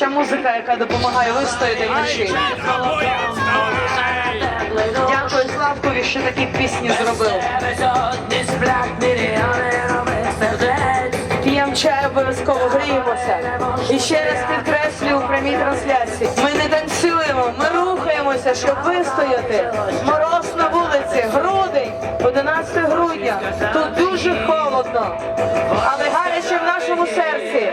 найкраща музика, яка допомагає вистояти вночі. Дякую Славкові, що такі пісні зробив. П'ємо чай, обов'язково гріємося. І ще раз підкреслюю у прямій трансляції. Ми не танцюємо, ми рухаємося, щоб вистояти. Мороз на вулиці, грудень, 11 грудня. Тут дуже холодно, але гаряче в нашому серці.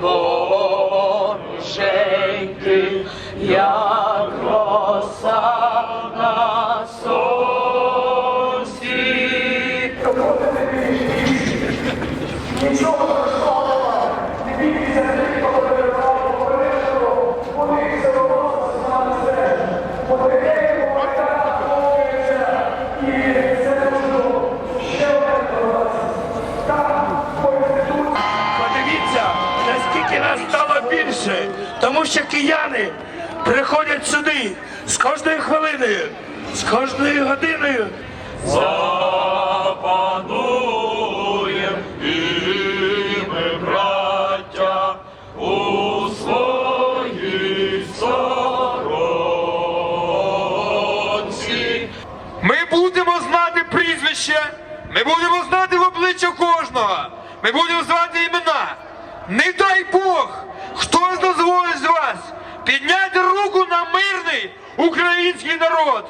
Вороженьки, як роса на сонці. Тому що кияни приходять сюди з кожною хвилиною, з кожною годиною. Запануєм і ми, браття, у своїй. Ми будемо знати прізвище, ми будемо знати в обличчя кожного, ми будемо знати імена. Не дай Бог, підняти руку на мирний український народ.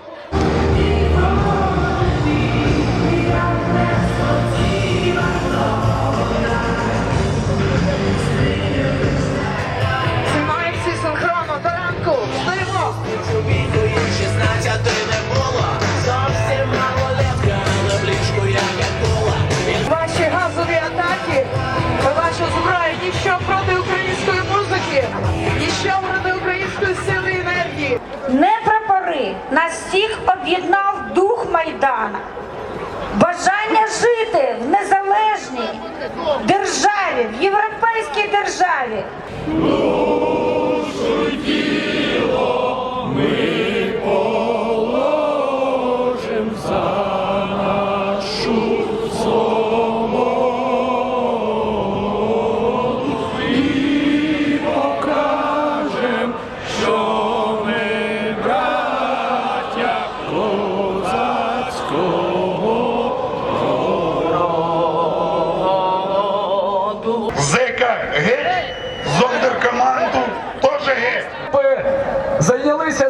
Не прапори нас всіх об'єднав дух Майдана. Бажання жити в незалежній державі, в європейській державі.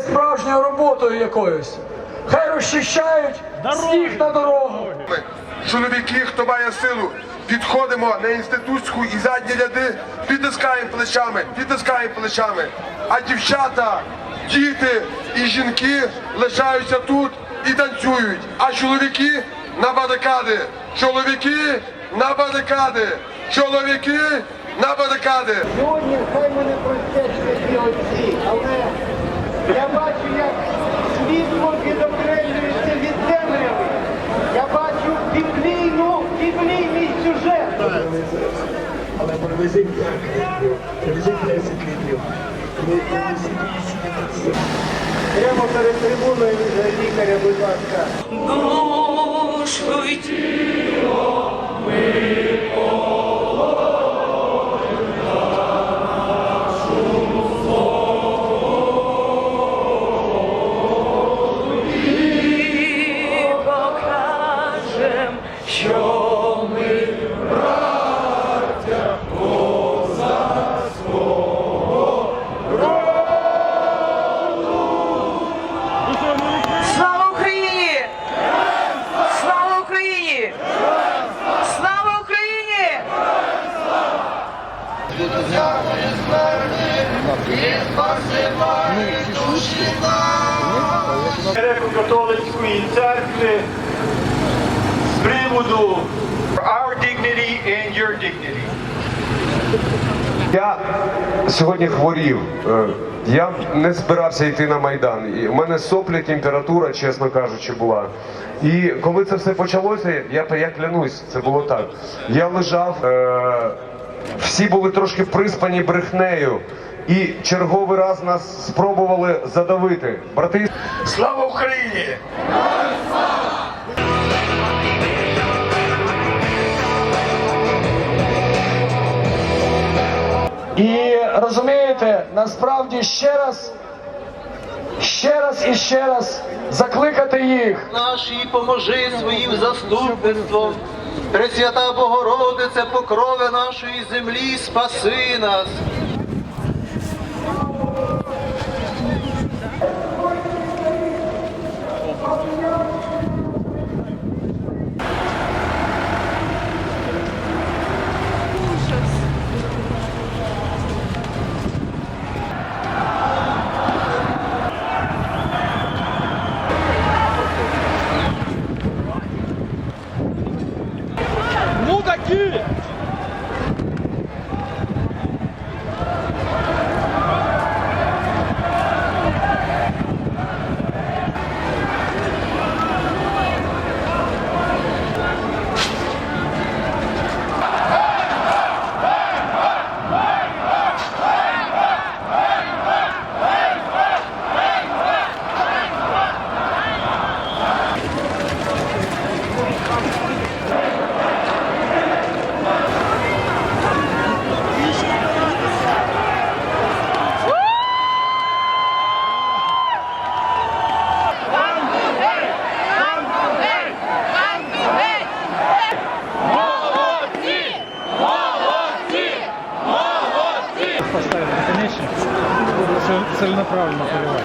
Справжньою роботою якоюсь. Хай розчищають сніг на дорогу. Чоловіки, хто має силу, підходимо на інститутську і задні ряди, підтискаємо плечами, підтискаємо плечами. А дівчата, діти і жінки лишаються тут і танцюють. А чоловіки на барикади. Чоловіки на барикади. Чоловіки на барикади. Сьогодні хай мене простять святі отці, але я бачу, як світло відокремлюється від темряви. Я бачу біблійну, біблійний сюжет. Але привези 5 10 літрів. Привези 8 літрів. Прямо перед трибуною лікаря, будь ласка. Душу й тіло ми dignity and your dignity. Я сьогодні хворів. Е, Я не збирався йти на Майдан. І У мене соплі, температура, чесно кажучи, була. І коли це все почалося, я, я клянусь, це було так. Я лежав, е, всі були трошки приспані брехнею. І черговий раз нас спробували задавити. Брати Слава Україні! І розумієте, насправді ще раз, ще раз і ще раз закликати їх. Нашій поможи своїм заступництвом. Пресвята Богородице, покрови нашої землі, спаси нас. Good. Целенаправленно поливать.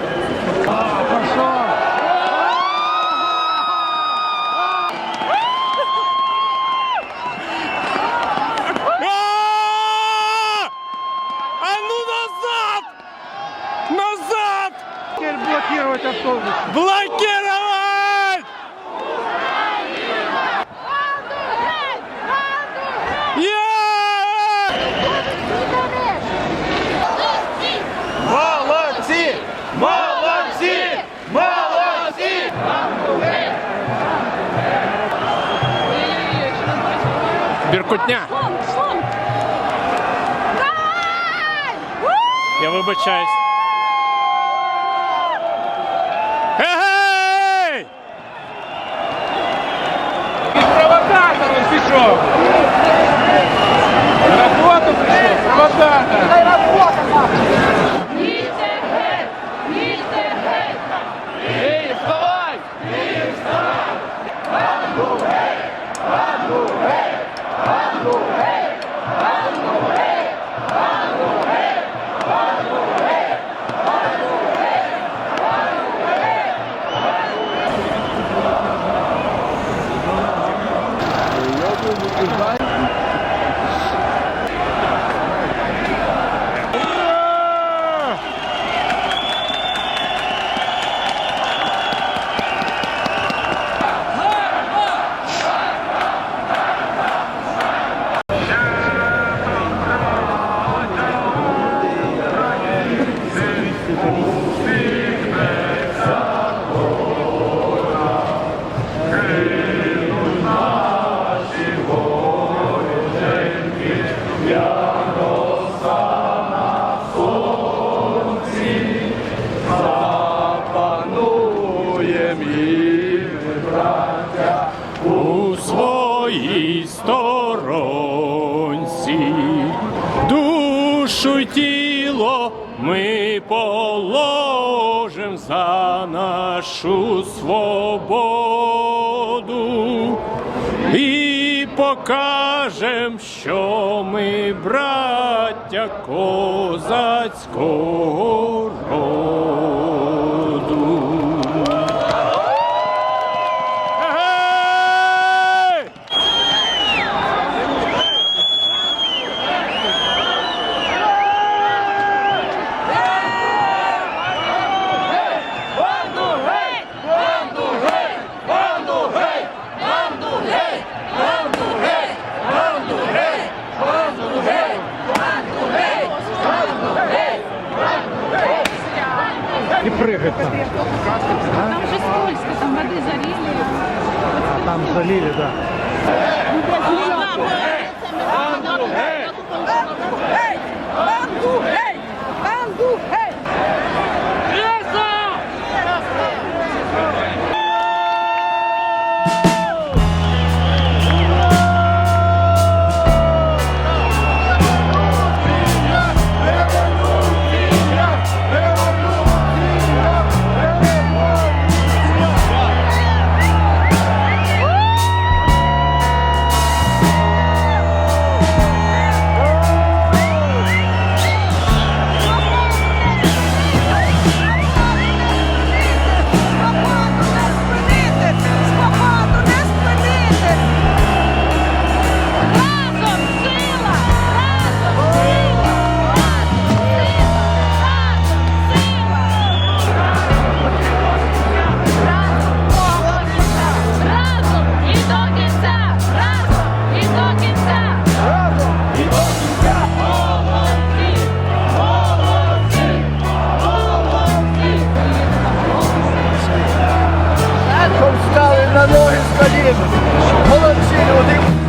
А ну назад! Назад! Теперь блокировать автобус. Блокировать! Біркутня. Я вибачаюсь. Гей! Провокатор він пішов! На роботу прийшов, провокатор! Ей, вставай! У своїй. Душу й тіло ми положим за нашу свободу. І покажем, що ми браття козацького роду. 방구해 방구해 방구해 방구해 Встали на ноги з колін. Молодці люди.